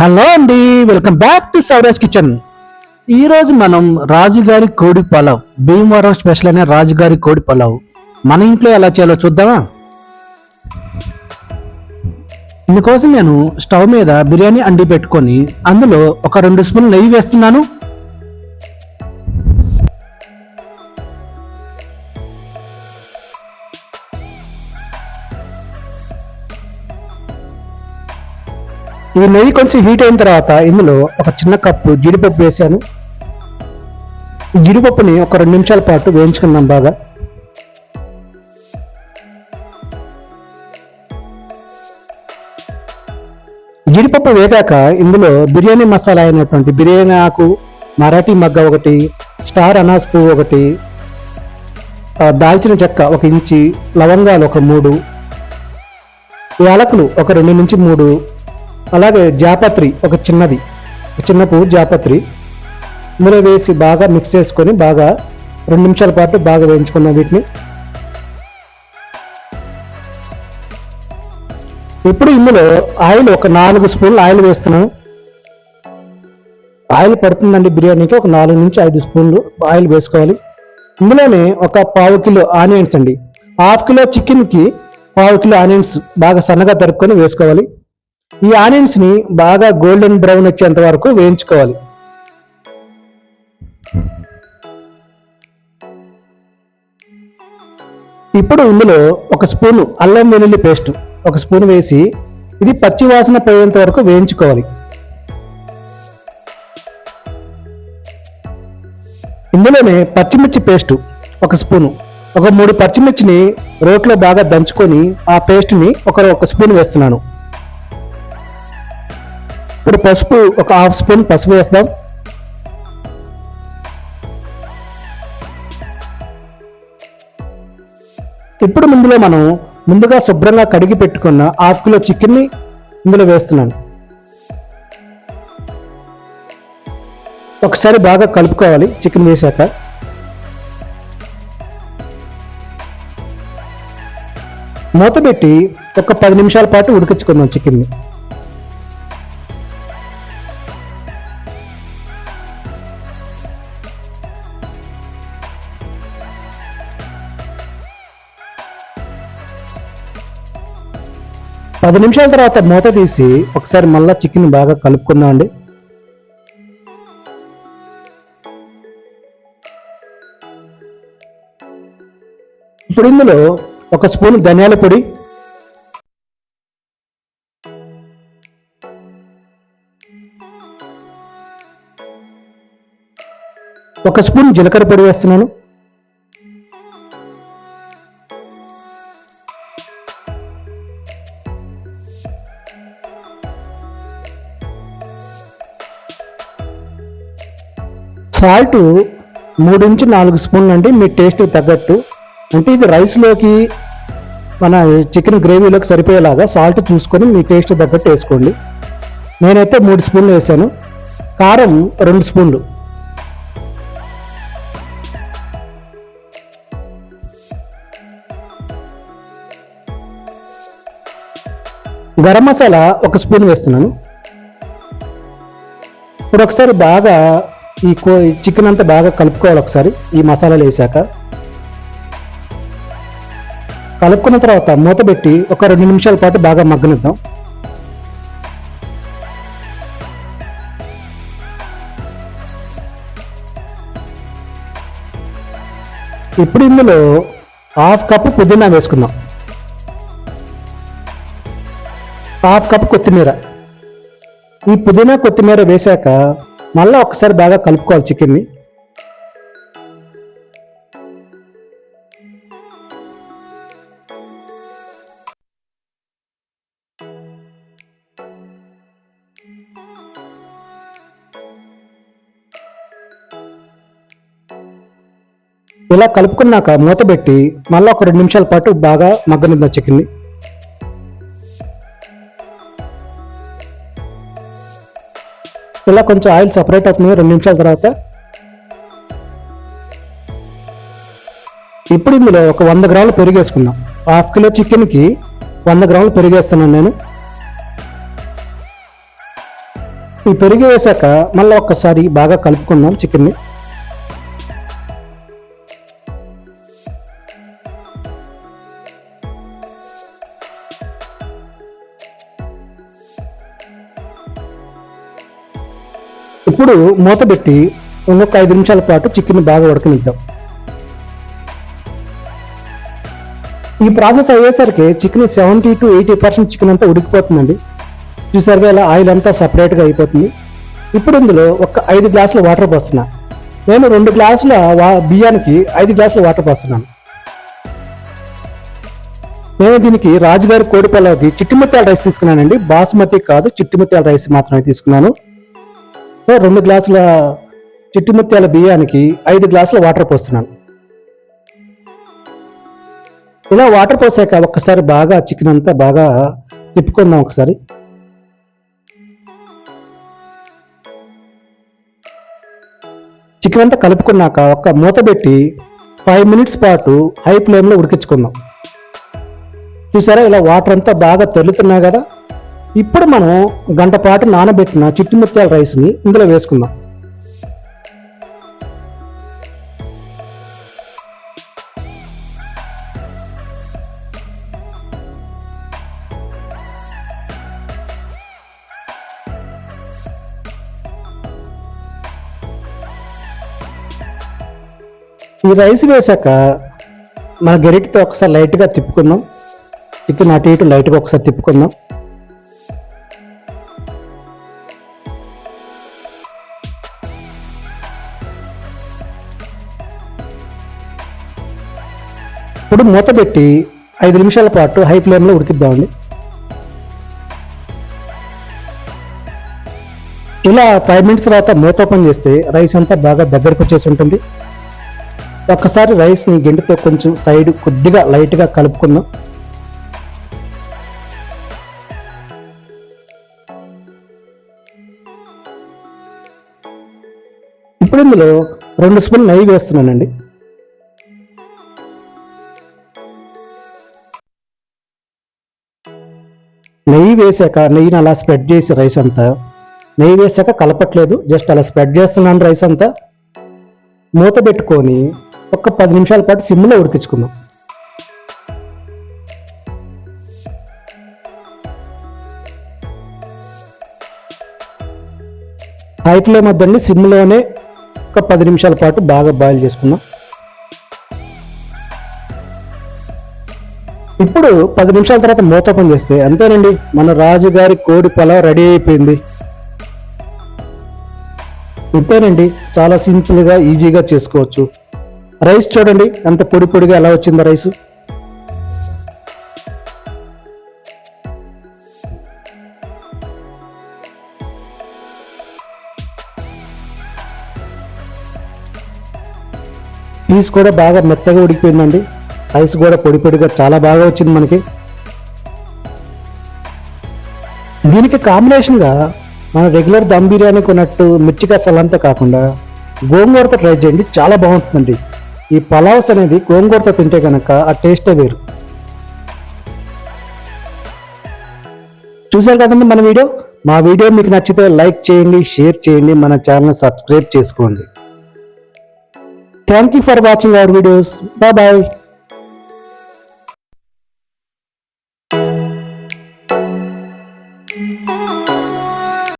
Hello అండి welcome back to Sauraj kitchen. ఈరోజు మనం రాజుగారి కోడి పలావ్ భీమవరం స్పెషల్ అనే రాజుగారి కోడి పలావ్. మన ఇంట్లో ఎలా చేయాలో చూద్దామా? ఇందుకోసం నేను స్టవ్ మీద బిర్యానీ అండి పెట్టుకొని అందులో ఒక రెండు స్పూన్ నెయ్యి వేస్తున్నాను. ఈ నెయ్యి కొంచెం హీట్ అయిన తర్వాత ఇందులో ఒక చిన్న కప్పు జీడిపప్పు వేసాను. జీడిపప్పుని ఒక రెండు నిమిషాల పాటు వేయించుకున్నాం బాగా. జీడిపప్పు వేగాక ఇందులో బిర్యానీ మసాలా అయినటువంటి బిర్యానీ ఆకు మరాఠీ మగ్గ ఒకటి స్టార్ అనాస్ పువ్వు ఒకటి దాల్చిన చెక్క ఒక ఇంచి లవంగాలు ఒక మూడు యాలకులు ఒక రెండు నుంచి మూడు అలాగే జాపత్రి ఒక చిన్నది ఒక చిన్న పువ్వు జాపత్రి. ఇందులో వేసి బాగా మిక్స్ చేసుకొని బాగా రెండు నిమిషాల పాటు బాగా వేయించుకున్నాం వీటిని. ఇప్పుడు ఇందులో ఆయిల్ ఒక నాలుగు స్పూన్లు ఆయిల్ వేస్తున్నాం ఆయిల్ పడుతుందండి బిర్యానీకి ఒక నాలుగు నుంచి ఐదు స్పూన్లు ఆయిల్ వేసుకోవాలి. ఇందులోనే ఒక పావు కిలో ఆనియన్స్ అండి. హాఫ్ కిలో చికెన్కి పావు కిలో ఆనియన్స్ బాగా సన్నగా తరుపుకొని వేసుకోవాలి. ఈ ఆనియన్స్ని బాగా గోల్డెన్ బ్రౌన్ వచ్చేంత వరకు వేయించుకోవాలి. ఇప్పుడు ఇందులో ఒక స్పూను అల్లం వెల్లుల్లి పేస్ట్ ఒక స్పూన్ వేసి ఇది పచ్చి వాసన పోయేంత వరకు వేయించుకోవాలి. ఇందులోనే పచ్చిమిర్చి పేస్ట్ ఒక స్పూను ఒక మూడు పచ్చిమిర్చిని రోట్లో బాగా దంచుకొని ఆ పేస్ట్ని ఒక ఒక స్పూన్ వేస్తున్నాను. ఇప్పుడు పసుపు ఒక హాఫ్ స్పూన్ పసుపు వేస్తాం. ఇప్పుడు ముందులో మనం ముందుగా శుభ్రంగా కడిగి పెట్టుకున్న హాఫ్ కిలో చికెన్ని ఇందులో వేస్తున్నాను. ఒకసారి బాగా కలుపుకోవాలి చికెన్ వేసాక. మూత పెట్టి ఒక పది నిమిషాల పాటు ఉడికించుకుందాం చికెన్ని. పది నిమిషాల తర్వాత మూత తీసి ఒకసారి మళ్ళా చికెన్ బాగా కలుపుకుందాం అండి. ఇప్పుడు ఇందులో ఒక స్పూన్ ధనియాల పొడి ఒక స్పూన్ జీలకర్ర పొడి వేస్తున్నాను. సాల్ట్ మూడు నుంచి నాలుగు స్పూన్లు అండి మీ టేస్ట్ తగ్గట్టు. అంటే ఇది రైస్లోకి మన చికెన్ గ్రేవీలోకి సరిపోయేలాగా సాల్ట్ చూసుకొని మీ టేస్ట్ తగ్గట్టు వేసుకోండి. నేనైతే మూడు స్పూన్లు వేసాను. కారం రెండు స్పూన్లు. గరం మసాలా ఒక స్పూన్ వేస్తున్నాను. ఇప్పుడు ఒకసారి బాగా ఈ కో చికెన్ అంతా బాగా కలుపుకోవాలి ఒకసారి. ఈ మసాలాలు వేసాక. కలుపుకున్న తర్వాత మూత పెట్టి ఒక రెండు నిమిషాల పాటు బాగా మగ్గనిద్దాం. ఇప్పుడు ఇందులో హాఫ్ కప్ పుదీనా వేసుకుందాం. హాఫ్ కప్ కొత్తిమీర. ఈ పుదీనా కొత్తిమీర వేశాక మళ్ళీ ఒకసారి బాగా కలుపుకోవాలి చికెన్ని. ఇలా కలుపుకున్నాక మూత పెట్టి మళ్ళీ ఒక రెండు నిమిషాల పాటు బాగా మగ్గనిద్దాం చికెన్ని. ఇలా కొంచెం ఆయిల్ సపరేట్ అవుతుంది రెండు నిమిషాల తర్వాత. ఇప్పుడు ఇందులో ఒక వంద గ్రాములు పెరిగేసుకుందాం హాఫ్ కిలో చికెన్కి వంద గ్రాములు పెరిగేస్తున్నాను నేను. ఈ పెరిగి వేసాక మళ్ళీ ఒక్కసారి బాగా కలుపుకుందాం చికెన్ని. ఇప్పుడు మూత పెట్టి ఇంకొక ఐదు నిమిషాల పాటు చికెన్ బాగా ఉడకనిద్దాం. ఈ ప్రాసెస్ అయ్యేసరికి chicken seventy to eighty percent chicken అంతా ఉడికిపోతుందండి. చూసారుగా ఇలా ఆయిల్ అంతా సపరేట్గా అయిపోతుంది. ఇప్పుడు ఇందులో ఒక ఐదు గ్లాసుల వాటర్ పోస్తున్నా. నేను రెండు గ్లాసుల వా బియ్యానికి ఐదు గ్లాసుల వాటర్ పోస్తున్నాను. నేను దీనికి రాజుగారి కోడి పొలది చిట్టిముత్యాల రైస్ తీసుకున్నానండి. బాస్మతి కాదు చిట్టిముత్యాల రైస్ మాత్రమే తీసుకున్నాను. సో రెండు గ్లాసుల చిట్టిముత్యాల బియ్యానికి ఐదు గ్లాసుల వాటర్ పోస్తున్నాను. ఇలా వాటర్ పోసాక ఒక్కసారి బాగా చికెన్ అంతా బాగా తిప్పుకుందాం ఒకసారి. చికెన్ అంతా కలుపుకున్నాక ఒక మూత పెట్టి ఫైవ్ మినిట్స్ పాటు హై ఫ్లేమ్లో ఉడికించుకుందాం. చూసారా ఇలా వాటర్ అంతా బాగా తెల్లుతున్నాయి కదా? ఇప్పుడు మనం గంట పాటు నానబెట్టిన చిట్టుముత్యాల రైస్ని ఇందులో వేసుకుందాం. ఈ రైస్ వేసాక మన గరిటతో ఒకసారి లైట్గా తిప్పుకుందాం. చికెన్ అటు ఇటు లైట్గా ఒకసారి తిప్పుకుందాం. ఇప్పుడు మూత పెట్టి ఐదు నిమిషాల పాటు హై ఫ్లేమ్లో ఉడికిద్దామండి. ఇలా ఫైవ్ మినిట్స్ తర్వాత మూత ఓపెన్ చేస్తే రైస్ అంతా బాగా దగ్గరకు వచ్చేసి ఉంటుంది. ఒక్కసారి రైస్ని గెంటితో కొంచెం సైడ్ కొద్దిగా లైట్గా కలుపుకుందాం. ఇప్పుడు ఇందులో రెండు స్పూన్ నెయ్యి వేస్తున్నానండి. నెయ్యి వేసాక నెయ్యిని అలా స్ప్రెడ్ చేసి రైస్ అంతా. నెయ్యి వేసాక కలపట్లేదు జస్ట్ అలా స్ప్రెడ్ చేస్తున్నాను రైస్ అంతా. మూత పెట్టుకొని ఒక పది నిమిషాల పాటు సిమ్లో ఉడికించుకుందాం. హై ఫ్లేమ్ వద్దండి సిమ్లోనే ఒక పది నిమిషాల పాటు బాగా బాయిల్ చేసుకుందాం. ఇప్పుడు పది నిమిషాల తర్వాత మూత ఓపెన్ చేస్తే అంతేనండి. మన రాజుగారి కోడి పొలం రెడీ అయిపోయింది. ఇంతేనండి. చాలా సింపుల్గా ఈజీగా చేసుకోవచ్చు. రైస్ చూడండి. ఎంత పొడి పొడిగా ఎలా వచ్చిందో రైస్. పీస్ కూడా బాగా మెత్తగా ఉడికిపోయిందండి. రైస్ కూడా పొడి పొడిగా చాలా బాగా వచ్చింది మనకి. దీనికి కాంబినేషన్గా మన రెగ్యులర్ దమ్ బిర్యానీ కొన్నట్టు మిర్చి సలంతా కాకుండా గోంగూరతో ట్రై చేయండి చాలా బాగుంటుందండి. ఈ పలావ్స్ అనేది గోంగూరతో తింటే కనుక ఆ టేస్టే వేరు. చూసారు కదండి మన వీడియో? మా వీడియో మీకు నచ్చితే లైక్ చేయండి షేర్ చేయండి మన ఛానల్ సబ్స్క్రైబ్ చేసుకోండి. Thank you for watching our videos bye bye